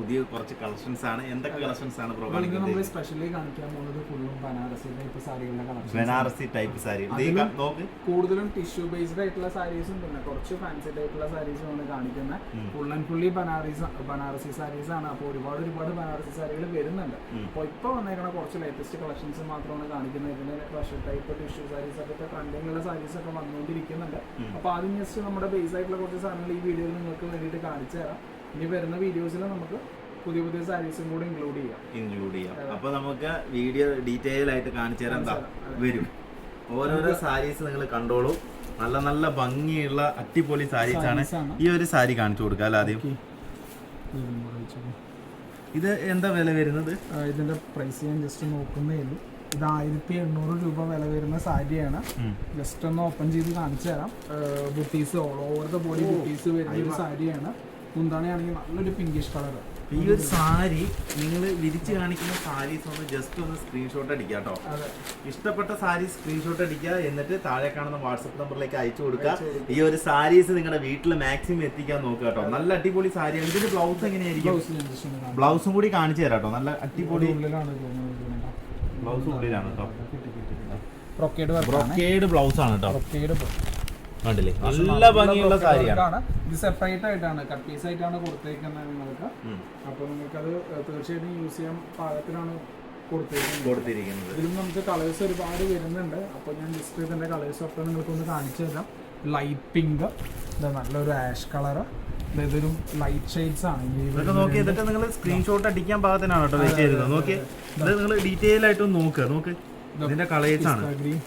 പുതിയ കുറച്ച് കളക്ഷൻസ് ആണ്. എന്തൊക്കെ കളക്ഷൻസ് ആണ് നമ്മൾ സ്പെഷ്യലി കാണിക്കാൻ പോകുന്നത് ഫുള്ളും ബനാറസി ടൈപ്പ് സാരികളുടെ കളക്ഷൻ ബനാറസി ടൈപ്പ് സാരി. കൂടുതലും ടിഷ്യൂ ബേസ്ഡ് ആയിട്ടുള്ള സാരീസും പിന്നെ കുറച്ച് ഫാൻസി ടൈപ്പുള്ള സാരീസും ആണ് കാണിക്കുന്നത്. Full and fully Banarasi Banarasi saris ആണ്. അപ്പോൾ ഒരുപാട് ഒരുപാട് ബനാറസി സാരികൾ വരുന്നുണ്ട്. അപ്പൊ അപ്പോൾ ഇപ്പോൾ വന്നേക്കണ കുറച്ച് ലേറ്റസ്റ്റ് കളക്ഷൻസ് മാത്രമാണ് കാണിക്കുന്നത്. ഇതിന് പ്രഷർ ടൈപ്പ് ടിഷ്യൂ സാരീസ് ഒക്കെ ട്രെൻഡിങ്ങുള്ള സാരീസ് ഒക്കെ വന്നുകൊണ്ടിരിക്കുന്നുണ്ട്. അപ്പൊ അപ്പോൾ ആദ്യം ജസ്റ്റ് നമ്മുടെ ബേസ് ആയിട്ടുള്ള കുറച്ച് സാധനങ്ങൾ ഈ വീഡിയോയിൽ നിങ്ങൾക്ക് വേണ്ടിയിട്ട് കാണിച്ചു തരാം ഇനി വരുന്ന വീഡിയോസിൽ നമുക്ക് പുതിയ പുതിയ സാരീസും കൂടെ ഇൻക്ലൂഡ് ചെയ്യാം. ഇൻക്ലൂഡ് ചെയ്യാം. അപ്പൊ നമുക്ക് വീഡിയോ ഡീറ്റെയിൽ ആയിട്ട് കാണിച്ചു തരാൻ തരാം. വരും. ഓരോരോ സാരീസ് നിങ്ങൾ കണ്ടോളൂ. നല്ല നല്ല ഭംഗിയുള്ള അട്ടിപൊളി സാരീസ് ആണ്. ഈ ഒരു സാരി കാണിച്ചു കൊടുക്കുക അല്ല ആദ്യം. ഇത് എന്താ വില വരുന്നത്? ഇതിന്റെ പ്രൈസ് ഞാൻ ജസ്റ്റ് നോക്കുന്നേ ഉള്ളൂ. ഇത് ആയിരത്തി എണ്ണൂറ് രൂപ വില വരുന്ന സാരിയാണ്. ജസ്റ്റ് ഒന്ന് ഓപ്പൺ ചെയ്ത് കാണിച്ചു തരാം. Buttis all over the body buttis വരുന്ന ഒരു സാരിയാണ്. മുന്താണിയാണെങ്കിൽ നല്ലൊരു പിങ്കിഷ് കളർ ഈ ഒരു സാരി നിങ്ങൾ വിരിച്ച് കാണിക്കുന്ന സാരീസ് ഒന്ന് ജസ്റ്റ് ഒന്ന് സ്ക്രീൻഷോട്ട് അടിക്കുക കേട്ടോ. ഇഷ്ടപ്പെട്ട സാരി സ്ക്രീൻഷോട്ട് അടിക്കുക എന്നിട്ട് താഴെ കാണുന്ന വാട്സപ്പ് നമ്പറിലേക്ക് അയച്ചു കൊടുക്കുക. ഈ ഒരു സാരീസ് നിങ്ങളുടെ വീട്ടിൽ മാക്സിമം എത്തിക്കാൻ നോക്കുക കേട്ടോ. നല്ല അടിപൊളി സാരി ഇതിന്റെ ബ്ലൗസ് എങ്ങനെയായിരിക്കും? ബ്ലൗസ് കൂടി കാണിച്ചു തരാം കേട്ടോ. നല്ല അടിപൊളി ബ്ലൗസ് ഉള്ളിലാണ് കേട്ടോ. ബ്രൊക്കേഡ് ബ്ലൗസ് ആണ്. കേട്ടോ. കണ്ടില്ലേ? നല്ല ഭംഗിയുള്ള സാരിയാണ്. ഇത് സെപ്പറേറ്റ് ആയിട്ടാണ്. കട്ട് പീസ് ആയിട്ടാണ് കൊടുത്തേക്കുന്നത് നിങ്ങൾക്ക്. അപ്പോൾ നിങ്ങൾക്ക് അത് തീർച്ചയായിട്ടും യൂസ് ചെയ്യാൻ പാകത്തിനാണ് കൊടുത്തേക്കുന്നത്. കൊടുത്തിരിക്കുന്നത്. ഇതിലും നമുക്ക് കളേഴ്സ് ഒരുപാട് വരുന്നുണ്ട്. അപ്പോൾ ഞാൻ ജസ്റ്റ് ഇതിന്റെ കളേഴ്സ് ഒക്കെ നിങ്ങൾക്കൊന്ന് കാണിച്ചു തരാം. ലൈറ്റ് പിങ്ക് നല്ലൊരു ആഷ് കളറ് ഇതൊരു ലൈറ്റ് ഷെയ്ഡ്സ് ആണ്. ഇതൊക്കെ നോക്കി ഇതൊക്കെ നിങ്ങൾ സ്ക്രീൻഷോട്ട് അടിക്കാൻ പാകത്തിനാണ് കേട്ടോ നോക്കി ഇത് നിങ്ങൾ ഡീറ്റെയിൽ ആയിട്ട് നോക്കുക നോക്ക്. ഇതിന്റെ കളേഴ്സ് ആണ്. ഗ്രീൻ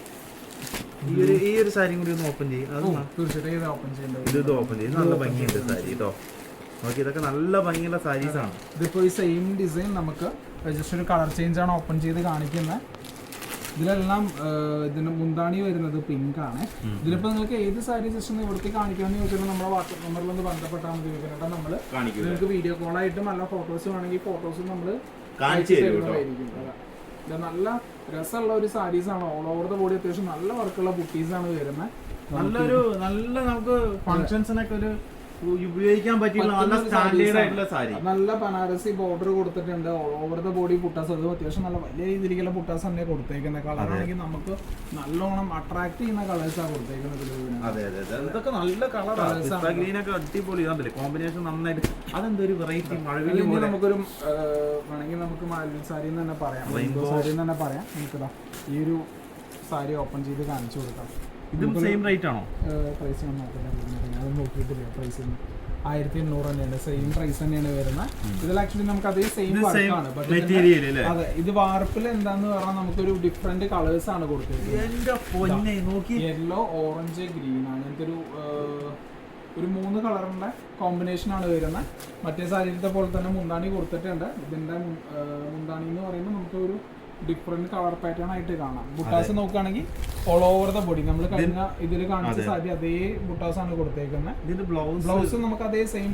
ഈ ഒരു ഈ ഒരു സാരിയും കൂടി ഒന്ന് ഓപ്പൺ ചെയ്യും. അത് തീർച്ചയായിട്ടും. ഇത് ഓപ്പൺ ചെയ്യേണ്ടത് ഇത് ഓപ്പൺ ചെയ്യും. നല്ല ഭംഗിയുണ്ട് സാരി കേട്ടോ നോക്കി ഇതൊക്കെ നല്ല ഭംഗിയുള്ള സാരീസ് ആണ്. ഇതിപ്പോൾ ഈ സെയിം ഡിസൈൻ നമുക്ക് ജസ്റ്റ് ഒരു കളർ ചേഞ്ച് ആണ് ഓപ്പൺ ചെയ്ത് കാണിക്കുന്നത് ഇതിലെല്ലാം ഇതിന് മുന്താണി വരുന്നത് പിങ്ക് ആണ്. ഇതിലിപ്പോ നിങ്ങൾക്ക് ഏത് സാരി ജസ്റ്റ് ഇവിടുത്തെ കാണിക്കാമെന്ന് ചോദിച്ചാൽ നമ്മുടെ വാട്സപ്പ് നമ്പറിൽ ഒന്ന് ബന്ധപ്പെട്ടാൽ മതി. കേട്ടോ നമ്മൾ നിങ്ങൾക്ക് വീഡിയോ കോൾ ആയിട്ടും നല്ല ഫോട്ടോസ് വേണമെങ്കിൽ ഫോട്ടോസും നമ്മൾ കാണിച്ചു തരുന്നതായിരിക്കും. നല്ല രസമുള്ള ഒരു സാരീസ് ആണ്. ഓൾ ഓവർ ദ ബോഡി അത്യാവശ്യം നല്ല വർക്കുള്ള കുട്ടീസ് ആണ് വരുന്നത്. നല്ലൊരു നല്ല നമുക്ക് ഫങ്ഷൻസിനൊക്കെ ഒരു ഉപയോഗിക്കാൻ പറ്റിയിട്ടുള്ള നല്ല സ്റ്റാൻഡേർഡ് ആയിട്ടുള്ള സാരി. നല്ല ബനാറസി ബോർഡർ കൊടുത്തിട്ടുണ്ട്. All over the body buttas അത് അത്യാവശ്യം നല്ല വലിയ രീതിയിലുള്ള പുട്ടാസ് തന്നെ കൊടുത്തേക്കുന്നത്. കളർ ആണെങ്കിൽ നമുക്ക് നല്ലോണം അട്രാക്ട് ചെയ്യുന്ന കളേഴ്സാണ് കൊടുത്തേക്കുന്നത്. അതെ അതെ അതെ. ഇതൊക്കെ നല്ല കളർ ഗ്രീൻ ഒക്കെ അടിപൊളി. കോമ്പിനേഷൻ നന്നായിട്ട്. അതെന്തൊരു വെറൈറ്റി പോലെ. നമുക്കൊരു വേണമെങ്കിൽ നമുക്ക് മഴവിൽ സാരി എന്ന് തന്നെ പറയാം. സാരി എന്ന് തന്നെ പറയാം. നമുക്കിതാ ഈ ഒരു സാരി ഓപ്പൺ ചെയ്ത് കാണിച്ചു കൊടുക്കാം. ഇതും സെയിം റേറ്റ് ആണോ? പ്രൈസ് ഞാൻ നോക്കട്ടെ അത് നോക്കിയിട്ടില്ല. പ്രൈസ് ആയിരത്തി എണ്ണൂറ് തന്നെയാണ്. സെയിം പ്രൈസ് തന്നെയാണ് വരുന്നത് ഇതിൽ ആക്ച്വലി നമുക്ക് അതേ സെയിം ആണ്. വർക്കാണ് മെറ്റീരിയൽ അതെ ഇത് വാർപ്പിൽ എന്താന്ന് പറഞ്ഞാൽ നമുക്കൊരു ഡിഫറെന്റ് കളേഴ്സ് ആണ് കൊടുത്തിരിക്കുന്നത് യെല്ലോ ഓറഞ്ച് ഗ്രീൻ ആണ്. എനിക്കൊരു ഒരു മൂന്ന് കളറിന്റെ കോമ്പിനേഷൻ ആണ് വരുന്നത് മറ്റേ സാരിയിലത്തെ പോലെ തന്നെ മുന്താണി കൊടുത്തിട്ടുണ്ട്. ഇതിന്റെ മുന്താണി എന്ന് പറയുമ്പോൾ നമുക്ക് ഒരു ഡിഫറെന്റ് കളർ പാറ്റേൺ ആയിട്ട് കാണാം. ബുട്ടാസ് നോക്കുകയാണെങ്കിൽ ഓൾ ഓവർ ദ ബോഡി നമ്മൾ കഴിഞ്ഞ ഇതിൽ കാണിച്ച സാരി അതേ ബുട്ടാസ് ആണ് കൊടുത്തേക്കുന്നത് ഇതിന്റെ ബ്ലൗസ് ബ്ലൗസ് നമുക്ക് അതേ സെയിം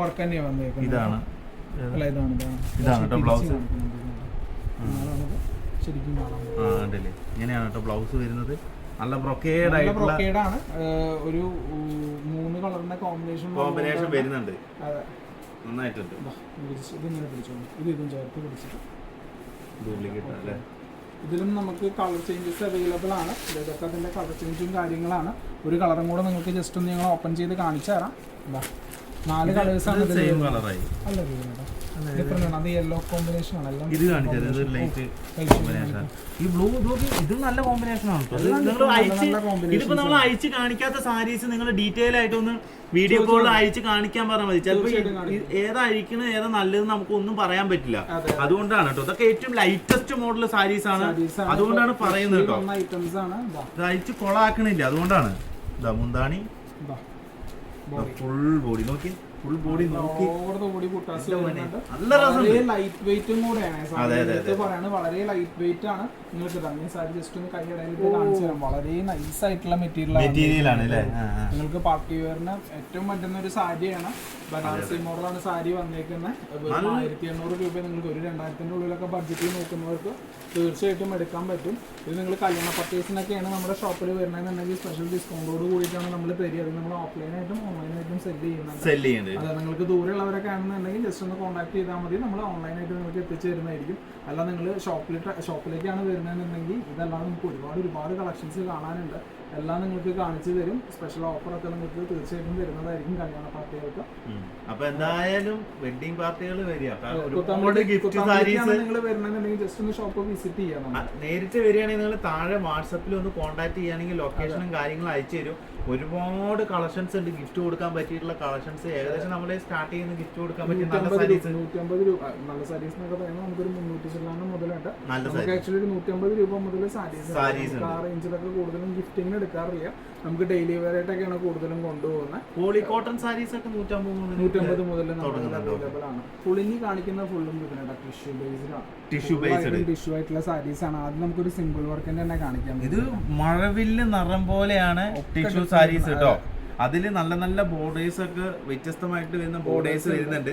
വർക്ക് തന്നെയാണ് വന്നേക്കുന്നത് ഇതാണ്. അല്ല ഇതാണ് ഇതാണ്. കേട്ടോ blouse. ശരിക്കും ആ ഉണ്ടല്ലേ. ഇങ്ങനെയാണ് കേട്ടോ ബ്ലൗസ് വരുന്നത്. നല്ല ബ്രൊക്കേഡ് ആയിട്ടുള്ള ബ്രൊക്കേഡ് ആണ്. ഒരു മൂന്ന് കളറിന്റെ കോമ്പിനേഷൻ കോമ്പിനേഷൻ വരുന്നുണ്ട്. നന്നായിട്ടുണ്ട്. ഇത് ഇതും ചേർത്ത് പിടിച്ചിട്ട്. ഡ്യൂപ്ലിക്കേറ്റ് അല്ലേ? ഇതിലും നമുക്ക് കളർ ചേഞ്ചസ് അവൈലബിൾ ആണ്. ഇതൊക്കെ അതിന്റെ കളർ ചേഞ്ചും കാര്യങ്ങളാണ്. ഒരു കളറും കൂടെ നിങ്ങൾക്ക് ജസ്റ്റ് ഒന്ന് ഞങ്ങൾ ഓപ്പൺ ചെയ്ത് കാണിച്ചു തരാം. നാല് കളേഴ്സ് ആണ് സെയിം കളറായി അല്ല ഡിഫറെന്റ് ആണ്. അത് യെല്ലോ കോമ്പിനേഷൻ ആണ്. എല്ലാം ഇത് കാണിച്ചത് ഇത് ലൈറ്റ് കോമ്പിനേഷൻ ഈ ബ്ലൂ നോക്കി ഇത് നല്ല കോമ്പിനേഷൻ ആണ് കേട്ടോ. നിങ്ങൾ അയച്ച് ഇതിപ്പോ നമ്മൾ അയച്ച് കാണിക്കാത്ത സാരീസ് നിങ്ങൾ ഡീറ്റെയിൽ ആയിട്ട് ഒന്ന് വീഡിയോ കോളിൽ അയച്ച് കാണിക്കാൻ പറഞ്ഞാൽ മതി. ചിലപ്പോൾ ഏതാ അയക്കണത് ഏതാ നല്ലത് നമുക്ക് ഒന്നും പറയാൻ പറ്റില്ല. അതുകൊണ്ടാണ് കേട്ടോ. ഇതൊക്കെ ഏറ്റവും ലൈറ്റസ്റ്റ് മോഡൽ സാരീസ് ആണ്. അതുകൊണ്ടാണ് പറയുന്നത് കേട്ടോ. വന്ന ഐറ്റംസ് ആണ്. ഇതാ. ഇത് അയച്ച് കൊളാക്കണില്ല. അതുകൊണ്ടാണ്. മുന്താണി. ഫുൾ ബോഡി നോക്കി. ഫുൾ ബോഡി നോക്കി. ബോഡി പുട്ടാസ് നല്ല രസം വളരെ ലൈറ്റ് വെയിറ്റും കൂടെയാണ്. പറയാണ് വളരെ ലൈറ്റ് വെയിറ്റ് ആണ്. നിങ്ങൾക്ക് തന്നെ സാരി ജസ്റ്റ് ഒന്ന് കൈ ഇടയിലിട്ട് കാണിച്ചു തരാം. വളരെ നൈസ് ആയിട്ടുള്ള മെറ്റീരിയൽ ആ. നിങ്ങൾക്ക് പാർട്ടി വെയറിന് ഏറ്റവും പറ്റുന്ന ഒരു സാരിയാണ്. ബനാറസി മോഡലാണ് സാരി വന്നേക്കുന്നത്. ആയിരത്തി എണ്ണൂറ് രൂപ നിങ്ങൾക്ക് ഒരു രണ്ടായിരത്തിന്റെ ഉള്ളിലൊക്കെ ബഡ്ജറ്റിൽ നോക്കുന്നവർക്ക് തീർച്ചയായിട്ടും എടുക്കാൻ പറ്റും. ഇത് നിങ്ങൾ കല്യാണ പർച്ചേസിനൊക്കെയാണ് നമ്മുടെ ഷോപ്പിൽ വരുന്നതെന്നുണ്ടെങ്കിൽ സ്പെഷ്യൽ ഡിസ്കൗണ്ടോട് കൂടിയിട്ടാണ് നമ്മൾ തരിക. അത് നമ്മൾ ഓഫ്ലൈനായിട്ടും ഓൺലൈനായിട്ടും സെൽ ചെയ്യുന്നത്. സെൽ ചെയ്യുന്നത് അതെ. നിങ്ങൾക്ക് ദൂരെയുള്ളവരൊക്കെ ആണെന്നുണ്ടെങ്കിൽ ജസ്റ്റ് ഒന്ന് കോൺടാക്ട് ചെയ്താൽ മതി. നമ്മൾ ഓൺലൈനായിട്ട് നിങ്ങൾക്ക് എത്തിച്ചു തരുന്നതായിരിക്കും. അല്ല നിങ്ങൾ ഷോപ്പിൽ ഷോപ്പിലേക്കാണ് വരുന്നതെന്നുണ്ടെങ്കിൽ ഇതല്ലാതെ നമുക്ക് ഒരുപാട് ഒരുപാട് കളക്ഷൻസ് കാണാനുണ്ട്. എല്ലാം നിങ്ങൾക്ക് കാണിച്ചു തരും. സ്പെഷ്യൽ ഓഫറൊക്കെ നിങ്ങൾക്ക് തീർച്ചയായിട്ടും തരുന്നതായിരിക്കും കല്യാണ പാർട്ടികൾക്ക്. അപ്പൊ എന്തായാലും വെഡിങ് പാർട്ടികൾ വരുന്നുണ്ടെങ്കിൽ നിങ്ങൾ വരുന്നതെന്നുണ്ടെങ്കിൽ ജസ്റ്റ് ഒന്ന് ഷോപ്പ് വിസിറ്റ് ചെയ്യാം നേരിട്ട് വരികയാണെങ്കിൽ നിങ്ങൾ താഴെ വാട്സപ്പിൽ ഒന്ന് കോൺടാക്ട് ചെയ്യുകയാണെങ്കിൽ ലൊക്കേഷനും കാര്യങ്ങളും അയച്ചു തരും. ഒരുപാട് കളക്ഷൻസ് ഉണ്ട്. ഗിഫ്റ്റ് കൊടുക്കാൻ പറ്റിയിട്ടുള്ള കളക്ഷൻസ് ഏകദേശം നമ്മൾ സ്റ്റാർട്ട് ചെയ്യുന്ന ഗിഫ്റ്റ് കൊടുക്കാൻ പറ്റിയ നല്ല സാരീസ് നൂറ്റമ്പത് രൂപ. നല്ല സാരീസ് എന്നൊക്കെ പറയുമ്പോൾ നമുക്കൊരു മുന്നൂറ്റി ചില്ലാനം മുതലുണ്ട്. നമുക്ക് ആക്ച്വലി ഒരു നൂറ്റമ്പത് രൂപ മുതൽ സാരീസ് സാരീസ് ആ റേഞ്ചിലൊക്കെ കൂടുതലും ഗിഫ്റ്റിങ്ങിന് എടുക്കാറില്ല. നമുക്ക് ഡെയിലി വെയർ ആയിട്ടൊക്കെയാണ് കൂടുതലും കൊണ്ടുപോകുന്നത് പോളി കോട്ടൺ സാരീസ് ഒക്കെ നൂറ്റമ്പത് നൂറ്റമ്പത് മുതൽ നമുക്ക്? അവൈലബിൾ ആണ്. പുളിഞ്ഞി കാണിക്കുന്ന ഫുള്ളും ഇതിനുണ്ട് ടിഷ്യൂ ബേസ്ഡാണ് ടിഷ്യൂ ബേസ്ഡ് ടിഷ്യൂ ആയിട്ടുള്ള സാരീസ് ആണ്. ആദ്യം നമുക്കൊരു സിമ്പിൾ വർക്കിന്റെ തന്നെ കാണിക്കാം. ഇത് മഴവില്ല് നിറം പോലെയാണ് ടിഷ്യൂ സാരീസ് കേട്ടോ. അതിൽ നല്ല നല്ല ബോർഡേഴ്സ് ഒക്കെ വ്യത്യസ്തമായിട്ട് വരുന്ന ബോർഡേഴ്സ് വരുന്നുണ്ട്.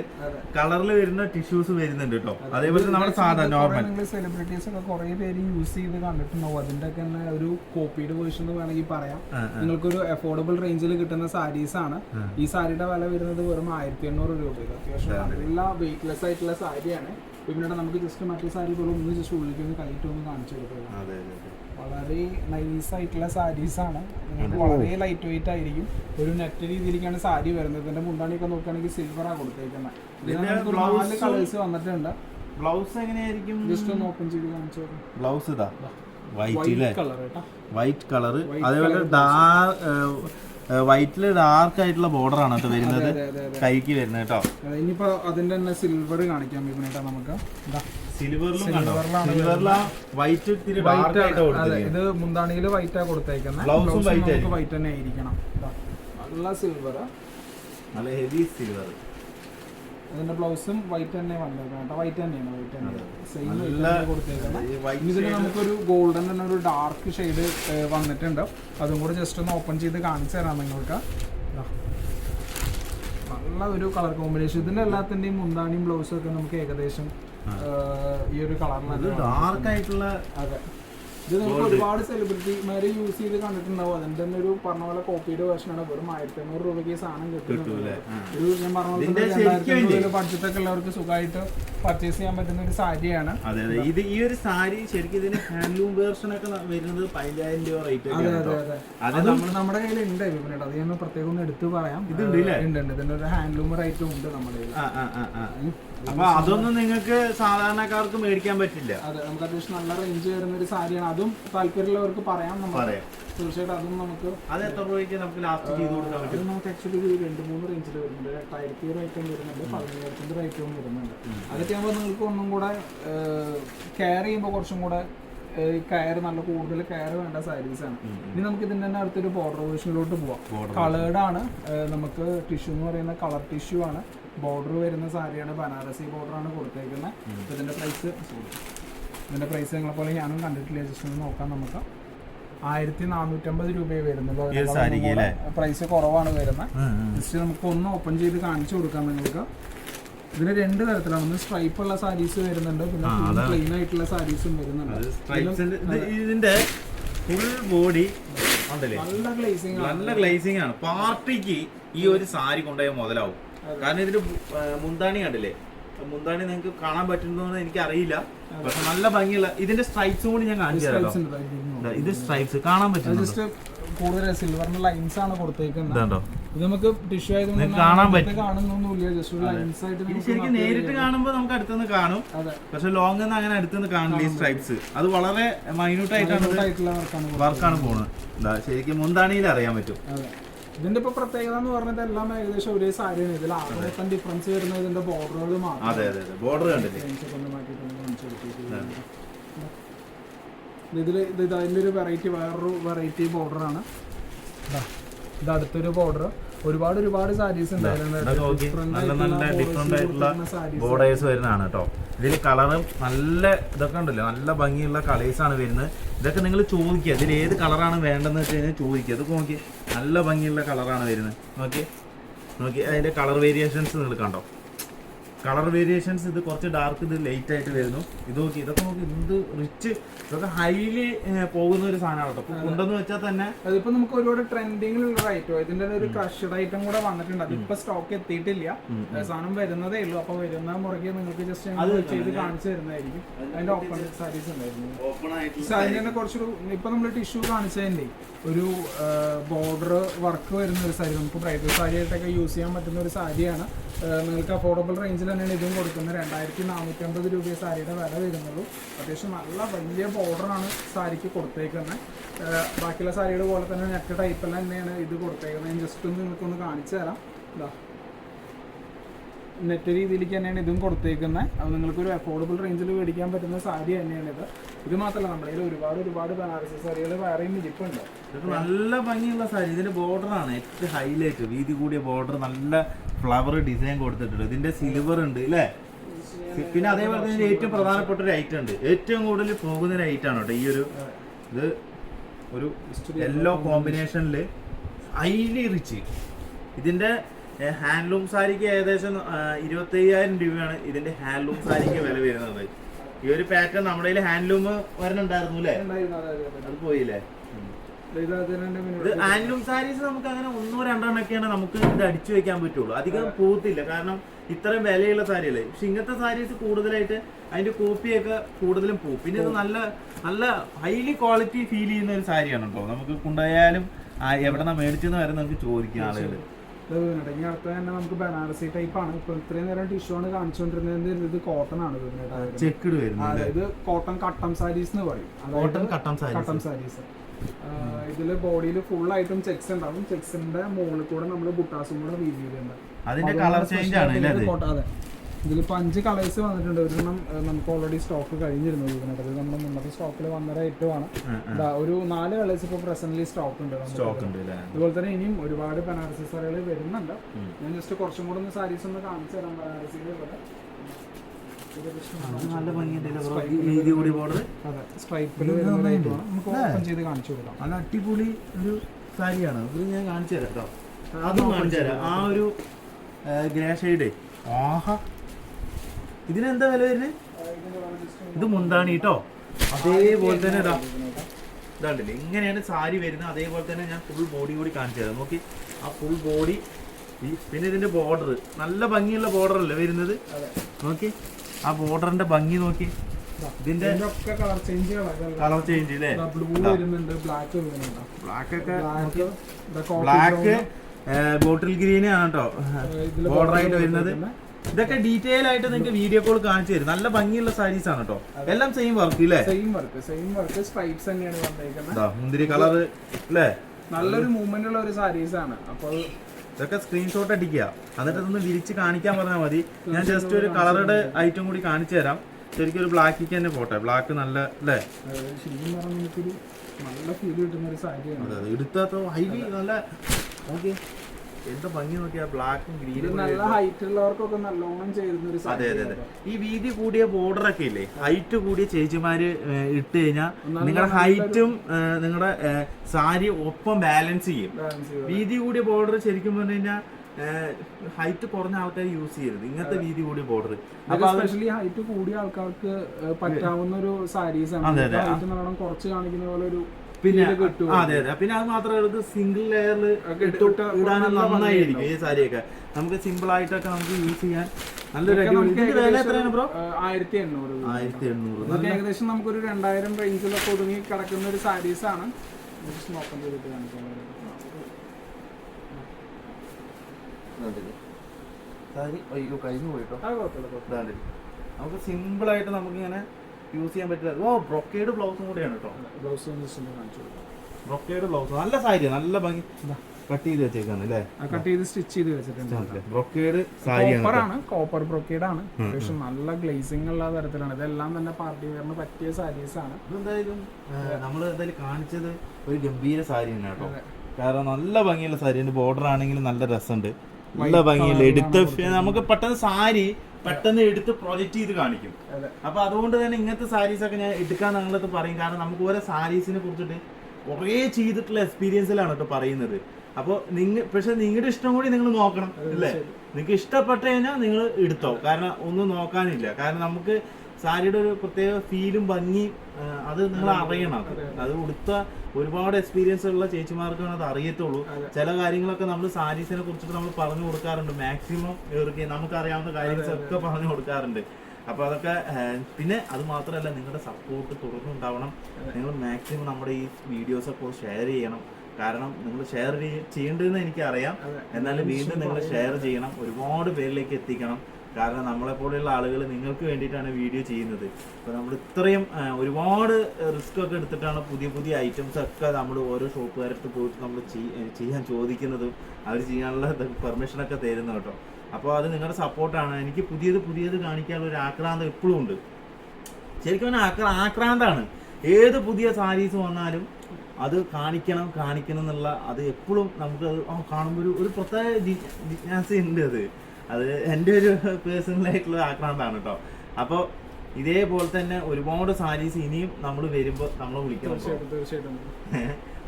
കളറിൽ വരുന്ന ടിഷ്യൂസ് വരുന്നുണ്ട് കേട്ടോ. അതേപോലെ നമ്മുടെ സാധാരണ നോർമൽ സെലിബ്രിറ്റീസ് ഒക്കെ കുറെ പേര് യൂസ് ചെയ്ത് കണ്ടിട്ടുണ്ടാവും. അതിന്റെ ഒക്കെ തന്നെ ഒരു കോപ്പിയുടെ വേർഷൻ എന്ന് വേണമെങ്കിൽ പറയാം. നിങ്ങൾക്കൊരു അഫോർഡബിൾ റേഞ്ചിൽ കിട്ടുന്ന സാരീസ് ആണ്. ഈ സാരിയുടെ വില വരുന്നത് വെറും ആയിരത്തി എണ്ണൂറ് രൂപയിൽ അത്യാവശ്യം നല്ല വെയിറ്റ്ലെസ് ആയിട്ടുള്ള സാരിയാണ്. ഇവിടെ നമുക്ക് ജസ്റ്റ് മറ്റേ സാരി പോലും ഒന്ന് ജസ്റ്റ് ഉള്ളിലേക്ക് ഒന്ന് കൈയിട്ട് ഒന്ന് കാണിച്ചു കൊടുക്കുക അതെ അതെ അതെ. വളരെ നൈസ് ആയിട്ടുള്ള സാരീസ് ആണ്. നിങ്ങൾക്ക് വളരെ ലൈറ്റ് വെയിറ്റ് ആയിരിക്കും. ഒരു നെറ്റ് രീതിയിലേക്കാണ് സാരി വരുന്നത്. ഇതിന്റെ മുണ്ടാണിയൊക്കെ നോക്കുകയാണെങ്കിൽ സിൽവർ ആണ് കൊടുത്തേക്കുന്നത് നാല് കളേഴ്സ് വന്നിട്ടുണ്ട്. ബ്ലൗസ് എങ്ങനെയായിരിക്കും? ജസ്റ്റ് ഒന്ന് ഓപ്പൺ ചെയ്ത് കാണിച്ചു ബ്ലൗസ് ഇതാ. വൈറ്റ് വൈറ്റ് കളർ കേട്ടോ. വൈറ്റ് കളർ അതേപോലെ വൈറ്റിൽ ഡാർക്ക് ആയിട്ടുള്ള ബോർഡർ ആണ് കേട്ടോ വരുന്നത്. കൈക്ക് വരുന്നത് കേട്ടോ. ഇനിയിപ്പോ അതിന്റെ തന്നെ സിൽവർ കാണിക്കാൻ പറ്റുന്നേട്ടാ നമുക്ക്. ഇതാ. മുന്താണിയിൽ വൈറ്റ് ആ കൊടുത്തേക്കുന്നത് ആയിരിക്കും. വൈറ്റ് തന്നെ ആയിരിക്കണം. നല്ല സിൽവർ നല്ല ഹെവി സിൽവർ അതിന്റെ ബ്ലൗസും വൈറ്റ് തന്നെ വന്നേക്കണം കേട്ടോ. വൈറ്റ് തന്നെയാണ് വൈറ്റ് തന്നെ സെയിം വൈറ്റ് നല്ല കൊടുത്തേക്കുന്നത് ഇതിൽ നമുക്കൊരു ഗോൾഡൻ തന്നെ ഒരു ഡാർക്ക് ഷെയ്ഡ് വന്നിട്ടുണ്ട്. അതും കൂടെ ജസ്റ്റ് ഒന്ന് ഓപ്പൺ ചെയ്ത് കാണിച്ചു തരാം നിങ്ങൾക്ക്. ദാ. നല്ല ഒരു കളർ കോമ്പിനേഷൻ ഇതിന്റെ എല്ലാത്തിന്റെയും മുന്താണിയും ബ്ലൗസും ഒക്കെ നമുക്ക് ഏകദേശം ഈ ഒരു കളറിലാണ് ഡാർക്ക് ആയിട്ടുള്ള അതെ. ഇത് നമുക്ക് ഒരുപാട് സെലിബ്രിറ്റിമാര് യൂസ് ചെയ്ത് കണ്ടിട്ടുണ്ടാവും. അതിന്റെ തന്നെ ഒരു പറഞ്ഞ പോലെ കോപ്പിയുടെ വേർഷനാണ് വെറും ആയിരത്തി അഞ്ഞൂറ് രൂപയ്ക്ക് ഈ സാധനം കിട്ടുന്നു പഠിച്ചിട്ടൊക്കെ ഒരു ഞാൻ പറഞ്ഞ ബഡ്ജറ്റ് ഒക്കെ ഉള്ളവർക്ക് സുഖമായിട്ട് പർച്ചേസ് ചെയ്യാൻ പറ്റുന്ന ഒരു സാരിയാണ്. അതെ അതെ. ഇത് ഈ ഒരു സാരി ശരിക്കും ഇതിന് ഹാൻഡ്ലൂം വേർഷൻ ഒക്കെ വരുന്നത് പതിനഞ്ചായിരം രൂപ റേറ്റ് അതെ അതെ അതെ. അത് നമ്മുടെ കയ്യിൽ ഉണ്ട് വിപണിയുടെ അത് ഞാൻ പ്രത്യേകം ഒന്ന് എടുത്തു പറയാം. ഇതുണ്ട് ഇല്ലേ? ഉണ്ട് ഉണ്ട് ഇതിന്റെ ഒരു ഹാൻഡ്ലൂം റേറ്റും ഉണ്ട് നമ്മുടെ കയ്യിൽ. അപ്പൊ അതൊന്നും നിങ്ങൾക്ക് സാധാരണക്കാർക്ക് മേടിക്കാൻ പറ്റില്ല. അതെ നമുക്ക് അത്യാവശ്യം നല്ല റേഞ്ച് വരുന്ന ഒരു സാരിയാണ്. അതും താല്പര്യമുള്ളവർക്ക് പറയാം നമുക്ക്. പറയാം. തീർച്ചയായിട്ടും അതും നമുക്ക് അത് എത്ര രൂപയ്ക്ക് നമുക്ക് ലാസ്റ്റ് ചെയ്ത് കൊടുക്കാൻ പറ്റും? അത് നമുക്ക് ആക്ച്വലി ഒരു രണ്ട് മൂന്ന് റേഞ്ചിൽ വരുന്നുണ്ട്. ഒരു എട്ടായിരത്തി വരുന്നുണ്ട്. പതിനയ്യായിരത്തിന്റെ ഐറ്റവും വരുന്നുണ്ട്. അതൊക്കെ ആകുമ്പോൾ നിങ്ങൾക്ക് ഒന്നും കൂടെ കെയർ ചെയ്യുമ്പോൾ കുറച്ചും കൂടെ കയർ നല്ല കൂടുതൽ കയർ വേണ്ട സാരീസ് ആണ്. ഇനി നമുക്ക് ഇതിന് തന്നെ അടുത്തൊരു ബോർഡർ വേർഷനിലോട്ട് പോവാം. കളേർഡ് ആണ്. നമുക്ക് ടിഷ്യൂ എന്ന് പറയുന്ന കളർ ടിഷ്യൂ ആണ്. ബോർഡർ വരുന്ന സാരിയാണ് ബനാറസി ബോർഡർ ആണ് കൊടുത്തേക്കുന്നത്. ഇതിന്റെ പ്രൈസ് ഇതിന്റെ പ്രൈസ് നിങ്ങളെ പോലെ ഞാനും കണ്ടിട്ടില്ല. ജസ്റ്റ് ഒന്ന് നോക്കാം നമുക്ക്. ആയിരത്തി നാനൂറ്റമ്പത് രൂപയെ വരുന്നുള്ളൂ പ്രൈസ് കുറവാണ് വരുന്നത്. ജസ്റ്റ് നമുക്ക് ഒന്ന് ഓപ്പൺ ചെയ്ത് കാണിച്ചു കൊടുക്കാം നിങ്ങൾക്ക്. ഇതിന് രണ്ട് തരത്തിലാണ്. ഒന്ന് സ്ട്രൈപ്പ് ഉള്ള സാരീസ് വരുന്നുണ്ട് പിന്നെ പ്ലെയിൻ ആയിട്ടുള്ള സാരീസും വരുന്നുണ്ട്. ഇതിന്റെ ഫുൾ ബോഡി നല്ല ഗ്ലേസിംഗ് നല്ല ഗ്ലേസിംഗ് ആണ്. പാർട്ടിക്ക് ഈ ഒരു സാരി കൊണ്ടുപോയാൽ മുതലാവും. കാരണം ഇതിന് മുന്താണി കണ്ടില്ലേ? മുന്താണി നിങ്ങൾക്ക് കാണാൻ പറ്റുന്നോന്ന് എനിക്ക് അറിയില്ല പക്ഷെ നല്ല ഭംഗിയുള്ള ഇതിന്റെ സ്ട്രൈപ്സും കൂടി ഞാൻ കാണിച്ചു തരാം ഇത് സ്ട്രൈപ്സ് കാണാൻ പറ്റുന്നുണ്ട്. ജസ്റ്റ് കൂടുതൽ സിൽവറിന്റെ ലൈൻസ് ആണ് കൊടുത്തേക്കുന്നത്. ഇത് നമുക്ക് ടിഷ്യൂ ആയതുകൊണ്ട് കാണാൻ അങ്ങനത്തെ കാണുന്നൊന്നുമില്ല. ജസ്റ്റ് ശരിക്കും നേരിട്ട് കാണുമ്പോൾ നമുക്ക് അടുത്തുനിന്ന് കാണും. പക്ഷെ ലോങ് നിന്ന് അങ്ങനെ അടുത്തുനിന്ന് കാണില്ല ഈ സ്ട്രൈപ്സ് അത് വളരെ മൈന്യൂട്ട് ആയിട്ടാണ് വർക്കാണ് പോകുന്നത് ശരിക്കും മുന്താണിയിൽ അറിയാൻ പറ്റും. ഇതിന്റെ ഇപ്പൊ പ്രത്യേകത എന്ന് പറഞ്ഞത് എല്ലാം ഏകദേശം ഒരേ സാരിയാണ്. ഇതിൽ മൊത്തം ഡിഫറൻസ് വരുന്നത് ഇതിന്റെ ബോർഡറുകൾ മാത്രം. ബോർഡർ കണ്ടില്ലേ. ഇതിൽ ഇത് അതിന്റെ ഒരു വെറൈറ്റി വേറൊരു വെറൈറ്റി ബോർഡറാണ് ആണ്. ദാ, ഇത് അടുത്തൊരു ബോർഡർ ഒരുപാട് ഒരുപാട് സാരീസ്. ബോർഡേഴ്സ് വരുന്നതാണ് കേട്ടോ. ഇതിൽ കളറും നല്ല ഇതൊക്കെ ഉണ്ടല്ലോ. നല്ല ഭംഗിയുള്ള കളേഴ്സ് ആണ് വരുന്നത്. ഇതൊക്കെ നിങ്ങൾ ചോദിക്കുക. ഇതിൽ ഏത് കളറാണ് വേണ്ടതെന്ന് വെച്ച് കഴിഞ്ഞാൽ ചോദിക്കുക. ഇത് നോക്കി. നല്ല ഭംഗിയുള്ള കളറാണ് വരുന്നത്. നോക്കി. നോക്കി. അതിന്റെ കളർ വേരിയേഷൻസ് നിങ്ങൾ കണ്ടോ? കളർ വേരിയേഷൻസ് ഇത് കുറച്ച് ഡാർക്ക് ഇത് ലൈറ്റ് ആയിട്ട് വരുന്നു. ഇത് നോക്കി ഇതൊക്കെ നോക്കി എന്ത് റിച്ച് ഇതൊക്കെ ഹൈലി പോകുന്ന ഒരു സാധനമാണ് കേട്ടോ ഉണ്ടെന്ന് വെച്ചാൽ തന്നെ അതിപ്പോ നമുക്ക് ഒരുപാട് ട്രെൻഡിങ്ങിലുള്ള ഐറ്റം ഇതിന്റെ ഒരു ക്രഷ്ഡ് ഐറ്റം കൂടെ വന്നിട്ടുണ്ട്. അതിപ്പോ സ്റ്റോക്ക് എത്തിയിട്ടില്ല. സാധനം വരുന്നതേ ഉള്ളൂ. അപ്പൊ വരുന്ന മുറയ്ക്ക് നിങ്ങൾക്ക് ജസ്റ്റ് അത് ചെയ്ത് കാണിച്ചു തരുന്നതായിരിക്കും. അതിന്റെ ഓപ്പൺ സാരീസ് ഉണ്ടായിരുന്നു. ഓപ്പൺ ആയിട്ട് അതിന്റെ തന്നെ കുറച്ചൊരു ഇപ്പൊ നമ്മൾ ടിഷ്യൂ കാണിച്ചതിന്റെ ഒരു ബോർഡർ വർക്ക് വരുന്ന ഒരു സാരി. നമുക്ക് ബ്രൈഡൽ സാരി ആയിട്ടൊക്കെ യൂസ് ചെയ്യാൻ പറ്റുന്ന ഒരു സാരിയാണ്. നിങ്ങൾക്ക് അഫോർഡബിൾ റേഞ്ചിൽ തന്നെയാണ് ഇതും കൊടുക്കുന്നത്. രണ്ടായിരത്തി നാനൂറ്റി അമ്പത് രൂപ സാരിയുടെ വില വരുന്നുള്ളൂ. അത്യാവശ്യം നല്ല വലിയ ബോർഡറാണ് സാരിക്ക് കൊടുത്തേക്കുന്നത്. ബാക്കിയുള്ള സാരിയുടെ പോലെ തന്നെ നെറ്റ് ടൈപ്പെല്ലാം തന്നെയാണ് ഇത് കൊടുത്തേക്കുന്നത്. ഞാൻ ജസ്റ്റ് ഒന്ന് നിങ്ങൾക്കൊന്ന് കാണിച്ചു തരാം. ഇതാ നെറ്റ് രീതിയിലേക്ക് തന്നെയാണ് ഇതും കൊടുത്തേക്കുന്നത് അത് നിങ്ങൾക്ക് ഒരു അഫോർഡബിൾ റേഞ്ചിൽ മേടിക്കാൻ പറ്റുന്ന സാരി തന്നെയാണ് ഇത് ഇത് മാത്രമല്ല നമ്മുടെ കയ്യിൽ ഒരുപാട് ഒരുപാട് ബനാറസി സാരികൾ വേറെയും ഇരിപ്പുണ്ട് ഇതൊക്കെ നല്ല ഭംഗിയുള്ള സാരി. ഇതിന്റെ ബോർഡർ ആണ് ഏറ്റവും ഹൈലൈറ്റ് വീതി കൂടിയ ബോർഡർ നല്ല ഫ്ലവർ ഡിസൈൻ കൊടുത്തിട്ടുണ്ട്. ഇതിന്റെ സിൽവർ ഉണ്ട് അല്ലേ പിന്നെ അതേപോലെ തന്നെ ഏറ്റവും പ്രധാനപ്പെട്ട ഒരു ഐറ്റം ഉണ്ട്. ഏറ്റവും കൂടുതൽ പോകുന്ന ഒരു ഐറ്റം ആണ് കേട്ടോ ഈ ഒരു ഇത് ഒരു യെല്ലോ കോമ്പിനേഷനിൽ ഹൈലി റിച്ച് ഇതിന്റെ ഹാൻഡ്ലൂം സാരിക്ക് ഏകദേശം ഇരുപത്തി അയ്യായിരം രൂപയാണ് ഇതിന്റെ ഹാൻഡ്ലൂം സാരിക്ക് വില വരുന്നത്. ഈ ഒരു പാറ്റേൺ നമ്മുടെ കയ്യിൽ ഹാൻഡ്ലൂം വരണുണ്ടായിരുന്നു അല്ലേ? അതെ, പോയില്ലേ? ഇത് ഹാൻഡ്ലൂം സാരീസ് നമുക്ക് അങ്ങനെ ഒന്നോ രണ്ടെണ്ണൊക്കെയാണ് നമുക്ക് ഇത് അടിച്ചു വെക്കാൻ പറ്റുള്ളൂ. അധികം പോകത്തില്ല കാരണം ഇത്രയും വിലയുള്ള സാരിയല്ലേ. പക്ഷെ ഇങ്ങനത്തെ സാരീസ് കൂടുതലായിട്ട് അതിന്റെ കോപ്പിയൊക്കെ കൂടുതലും പോകും പിന്നെ ഇത് നല്ല നല്ല ഹൈലി ക്വാളിറ്റി ഫീൽ ചെയ്യുന്ന ഒരു സാരിയാണ് കേട്ടോ നമുക്ക് കൊണ്ടുപോയാലും എവിടെ മേടിച്ചെന്ന് വരെ നമുക്ക് ചോദിക്കാം ആളുകൾ ഇത്. ഇനി അടുത്ത തന്നെ നമുക്ക് ബനാറസി ടൈപ്പ് ആണ്. ഇപ്പൊ ഇത്രയും നേരം ടിഷ്യൂ ആണ് കാണിച്ചുകൊണ്ടിരുന്നത് ഇത് കോട്ടൺ ആണ് ഇതിനായിട്ട് അതായത് കോട്ടൺ കട്ടം സാരീസ് എന്ന് പറയും. കോട്ടൺ കട്ടൺ കട്ടം സാരീസ് ഇതിൽ ബോഡിയിൽ ഫുൾ ആയിട്ടും ചെക്സ് ഉണ്ടാവും. ചെക്സിന്റെ മുകളിൽ കൂടെ നമ്മൾ ബുട്ടാസും കൂടെ വീവ് ചെയ്തിട്ടുണ്ട്. അതിന്റെ കളർ ചേഞ്ച് ആണ് അതെ. ഇതിലിപ്പോൾ അഞ്ച് കളേഴ്സ് വന്നിട്ടുണ്ട്. ഒരെണ്ണം നമുക്ക് ഓൾറെഡി സ്റ്റോക്ക് കഴിഞ്ഞിരുന്നു ഇതിനകത്ത്. നമ്മൾ നമ്മുടെ മുന്നത്തെ സ്റ്റോക്കിൽ വന്നര ഏറ്റവുമാണ് ഒരു നാല് കളേഴ്സ് ഇപ്പോൾ പ്രസന്റ്ലി സ്റ്റോക്ക് ഉണ്ട് സ്റ്റോക്ക് ഉണ്ട് അതുപോലെ തന്നെ ഇനിയും ഒരുപാട് ബനാറസി സാരികൾ വരുന്നുണ്ട്. ഞാൻ ജസ്റ്റ് കുറച്ചും കൂടെ ഒന്ന് സാരീസ് ഒന്ന് കാണിച്ചു തരാം ബനാറസിയിൽ ഇവിടെ നല്ല ഭംഗിയുണ്ട് കൂടി ബോർഡർ അതെ സ്ട്രൈപ്പിൽ നമുക്ക് ഓപ്പൺ ചെയ്ത് കാണിച്ചു കൊടുക്കാം. നല്ല അടിപൊളി ഒരു സാരിയാണ് ഇത് ഞാൻ കാണിച്ചു തരാം കേട്ടോ അതും കാണിച്ചു തരാം. ആ ഒരു ഗ്രേ ഷെയ്ഡ് ആഹാ. ഇതിനെന്താ വില വരുന്നത്? ഇത് മുന്താണി കേട്ടോ അതേപോലെ തന്നെ ഇതാ. ഇതാണ്ടില്ലേ? ഇങ്ങനെയാണ് സാരി വരുന്നത്. അതേപോലെ തന്നെ ഞാൻ ഫുൾ ബോഡി കൂടി കാണിച്ചു തരാം. നോക്കി. ആ ഫുൾ ബോഡി പിന്നെ ഇതിന്റെ ബോർഡർ നല്ല ഭംഗിയുള്ള ബോർഡർ അല്ലേ വരുന്നത്? നോക്കി. ആ ബോർഡറിന്റെ ഭംഗി നോക്കി. ഇതിന്റെ കളർ ചേഞ്ച് കളർ ചേഞ്ച് അല്ലേ ബ്ലാക്ക് ബ്ലാക്ക് ഒക്കെ ബ്ലാക്ക് ബോട്ടിൽ ഗ്രീൻ ആണ് കേട്ടോ ബോർഡർ ആയിട്ട് വരുന്നത്. ഇതൊക്കെ ഡീറ്റെയിൽ ആയിട്ട് നിങ്ങൾക്ക് വീഡിയോ കോൾ കാണിച്ചു തരും. നല്ല ഭംഗിയുള്ള സാരീസ് ആണ് കേട്ടോ. എല്ലാം സെയിം വർക്ക് ഇല്ലേ? Same work same work stripes തന്നെയാണ് വന്നേക്കുന്നത് മുന്തിരി കളർ അല്ലേ നല്ലൊരു മൂവ്മെന്റ് ഉള്ള ഒരു സാരീസ് ആണ്. അപ്പോൾ ഇതൊക്കെ സ്ക്രീൻഷോട്ട് അടിക്കുക. എന്നിട്ട് ഇതൊന്ന് വിരിച്ച് കാണിക്കാൻ പറഞ്ഞാൽ മതി. ഞാൻ ജസ്റ്റ് ഒരു കളറഡ് ഐറ്റം കൂടി കാണിച്ചു തരാം. ശരിക്കും ഒരു ബ്ലാക്കിക്ക് തന്നെ പോട്ടെ. ബ്ലാക്ക് നല്ല അല്ലേ നല്ല ഫീൽ കിട്ടുന്ന ഒരു സാരിയാണ് അതെ ഹൈലി നല്ല ഓക്കെ എന്താ ഭംഗി നോക്കിയാ? ബ്ലാക്കും ഗ്രീനും നല്ല ഹൈറ്റ് ഉള്ളവർക്കൊക്കെ നല്ലോണം ചെയ്യുന്ന ഒരു അതെ അതെ അതെ. ഈ വീതി കൂടിയ ബോർഡർ ഒക്കെ ഇല്ലേ? ഹൈറ്റ് കൂടിയ ചേച്ചിമാര് ഇട്ട് കഴിഞ്ഞാൽ നിങ്ങളുടെ ഹൈറ്റും നിങ്ങളുടെ സാരി ഒപ്പം ബാലൻസ് ചെയ്യും. വീതി കൂടിയ ബോർഡർ ശരിക്കും പറഞ്ഞു കഴിഞ്ഞാൽ ഹൈറ്റ് കുറഞ്ഞ ആൾക്കാർ യൂസ് ചെയ്യരുത്. ഇങ്ങനത്തെ രീതി കൂടി ബോർഡർ എസ്പെഷ്യലി ഹൈറ്റ് കൂടിയ ആൾക്കാർക്ക് പറ്റാവുന്ന ഒരു സാരീസ് ആണ്. ഹൈറ്റ് നല്ലോണം കുറച്ച് കാണിക്കുന്ന പോലെ ഒരു പിന്നെ അതെ അതെ. പിന്നെ അത് മാത്രമല്ല സിംഗിൾ ലെയറിൽ ഇടാൻ നന്നായിരിക്കും ഈ സാരിയൊക്കെ. നമുക്ക് സിമ്പിൾ ആയിട്ടൊക്കെ നമുക്ക് യൂസ് ചെയ്യാൻ നല്ലൊരു ആയിരത്തി എണ്ണൂറ് രൂപ. ആയിരത്തി എണ്ണൂറ്. ഏകദേശം നമുക്കൊരു രണ്ടായിരം റേഞ്ചിലൊക്കെ ഒതുങ്ങി കിടക്കുന്ന ഒരു സാരീസ് ആണ്. ഓപ്പൺ ചെയ്തിട്ട് കാണിക്കാൻ സാരി അയ്യോ കഴിഞ്ഞു പോയിട്ടോ നമുക്ക് സിമ്പിൾ ആയിട്ട് നമുക്ക് ഇങ്ങനെ യൂസ് ചെയ്യാൻ പറ്റില്ല. ഓ ബ്രൊക്കേഡ് ബ്ലൗസും കൂടെയാണ് കേട്ടോ ബ്ലൗസ് ബ്രോക്കേഡ് കാണിച്ചു ബ്ലൗസ് നല്ല സാരി നല്ല ഭംഗി. കട്ട് ചെയ്ത് വെച്ചേക്കാണ് അല്ലേ? കട്ട് ചെയ്ത് സ്റ്റിച്ച് ചെയ്ത് വെച്ചിട്ടുണ്ട് ബ്രൊക്കേഡ് സാരിയാണ് കോപ്പർ ബ്രൊക്കേഡ് ആണ് അത്യാവശ്യം നല്ല ഗ്ലേസിംഗ് ഉള്ള തരത്തിലാണ്. ഇതെല്ലാം തന്നെ പാർട്ടി വെയറിന് പറ്റിയ സാരീസ് ആണ്. ഇതെന്തായാലും നമ്മൾ എന്തായാലും കാണിച്ചത് ഒരു ഗംഭീര സാരി തന്നെ കേട്ടോ കാരണം നല്ല ഭംഗിയുള്ള സാരി ബോർഡർ ആണെങ്കിലും നല്ല രസമുണ്ട്. നല്ല ഭംഗിയുള്ള എടുത്ത നമുക്ക് പെട്ടെന്ന് സാരി പെട്ടെന്ന് എടുത്ത് പ്രൊജക്റ്റ് ചെയ്ത് കാണിക്കും. അപ്പൊ അതുകൊണ്ട് തന്നെ ഇങ്ങനത്തെ സാരീസ് ഒക്കെ ഞാൻ എടുക്കാൻ നിങ്ങളത് പറയും. കാരണം നമുക്ക് ഓരോ സാരീസിനെ കുറിച്ചിട്ട് കുറേ ചെയ്തിട്ടുള്ള എക്സ്പീരിയൻസിലാണ് കേട്ടോ പറയുന്നത്. അപ്പോൾ നിങ്ങൾ പക്ഷെ നിങ്ങളുടെ ഇഷ്ടം കൂടി നിങ്ങൾ നോക്കണം അല്ലേ? നിങ്ങൾക്ക് ഇഷ്ടപ്പെട്ട് കഴിഞ്ഞാൽ നിങ്ങൾ എടുത്തോ കാരണം ഒന്നും നോക്കാനില്ല. കാരണം നമുക്ക് സാരിയുടെ ഒരു പ്രത്യേക ഫീലും ഭംഗിയും അത് നിങ്ങൾ അറിയണം. അത് ഉടുത്ത ഒരുപാട് എക്സ്പീരിയൻസ് ഉള്ള ചേച്ചിമാർക്കാണ് അത് അറിയത്തുള്ളൂ. ചില കാര്യങ്ങളൊക്കെ നമ്മൾ സാരീസിനെ കുറിച്ചിട്ട് നമ്മൾ പറഞ്ഞു കൊടുക്കാറുണ്ട്. മാക്സിമം ഇവർക്ക് നമുക്കറിയാവുന്ന കാര്യങ്ങൾ ഒക്കെ പറഞ്ഞു കൊടുക്കാറുണ്ട്. അപ്പൊ അതൊക്കെ പിന്നെ അത് മാത്രമല്ല നിങ്ങളുടെ സപ്പോർട്ട് തുടർന്നുണ്ടാവണം നിങ്ങൾ മാക്സിമം നമ്മുടെ ഈ വീഡിയോസ് ഒക്കെ ഷെയർ ചെയ്യണം. കാരണം നിങ്ങൾ ഷെയർ ചെയ്യേണ്ടതെന്ന് എനിക്കറിയാം. എന്നാലും വീണ്ടും നിങ്ങൾ ഷെയർ ചെയ്യണം. ഒരുപാട് പേരിലേക്ക് എത്തിക്കണം. കാരണം നമ്മളെ പോലെയുള്ള ആളുകൾ നിങ്ങൾക്ക് വേണ്ടിയിട്ടാണ് വീഡിയോ ചെയ്യുന്നത്. അപ്പോൾ നമ്മൾ ഇത്രയും ഒരുപാട് റിസ്ക് ഒക്കെ എടുത്തിട്ടാണ് പുതിയ പുതിയ ഐറ്റംസ് ഒക്കെ നമ്മൾ ഓരോ ഷോപ്പുകാരടുത്ത് പോയിട്ട് നമ്മൾ ചെയ്യാൻ ചോദിക്കുന്നതും അവർ ചെയ്യാനുള്ള പെർമിഷൻ ഒക്കെ തരുന്നത് കേട്ടോ. അപ്പോൾ അത് നിങ്ങളുടെ സപ്പോർട്ടാണ് എനിക്ക് പുതിയത് പുതിയത് കാണിക്കാനുള്ള ഒരു ആക്രാന്തം എപ്പോഴും ഉണ്ട്. ശരിക്കും ആക്ര ആക്രാന്താണ്. ഏത് പുതിയ സാരീസ് വന്നാലും അത് കാണിക്കണം കാണിക്കണം എന്നുള്ള അത് എപ്പോഴും നമുക്ക് അത് കാണുമ്പോൾ ഒരു ഒരു പ്രത്യേക ജിജ്ഞാസ ഉണ്ട് അത്. അത് എന്റെ ഒരു പേഴ്സണൽ ആയിട്ടുള്ള ആക്രാന്താണ് കേട്ടോ അപ്പോൾ ഇതേപോലെ തന്നെ ഒരുപാട് സാരീസ് ഇനിയും നമ്മൾ വരുമ്പോൾ നമ്മളെ വിളിക്കണം തീർച്ചയായിട്ടും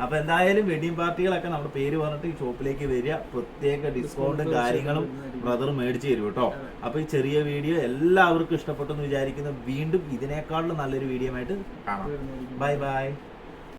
അപ്പൊ എന്തായാലും വെഡിങ് പാർട്ടികളൊക്കെ നമ്മുടെ പേര് പറഞ്ഞിട്ട് ഈ ഷോപ്പിലേക്ക് വരിക. പ്രത്യേക ഡിസ്കൗണ്ടും കാര്യങ്ങളും ബ്രദർ മേടിച്ചു തരും കേട്ടോ അപ്പൊ ഈ ചെറിയ വീഡിയോ എല്ലാവർക്കും ഇഷ്ടപ്പെട്ടെന്ന് വിചാരിക്കുന്ന. വീണ്ടും ഇതിനേക്കാളും നല്ലൊരു വീഡിയോ ആയിട്ട് കാണാം. Bye bye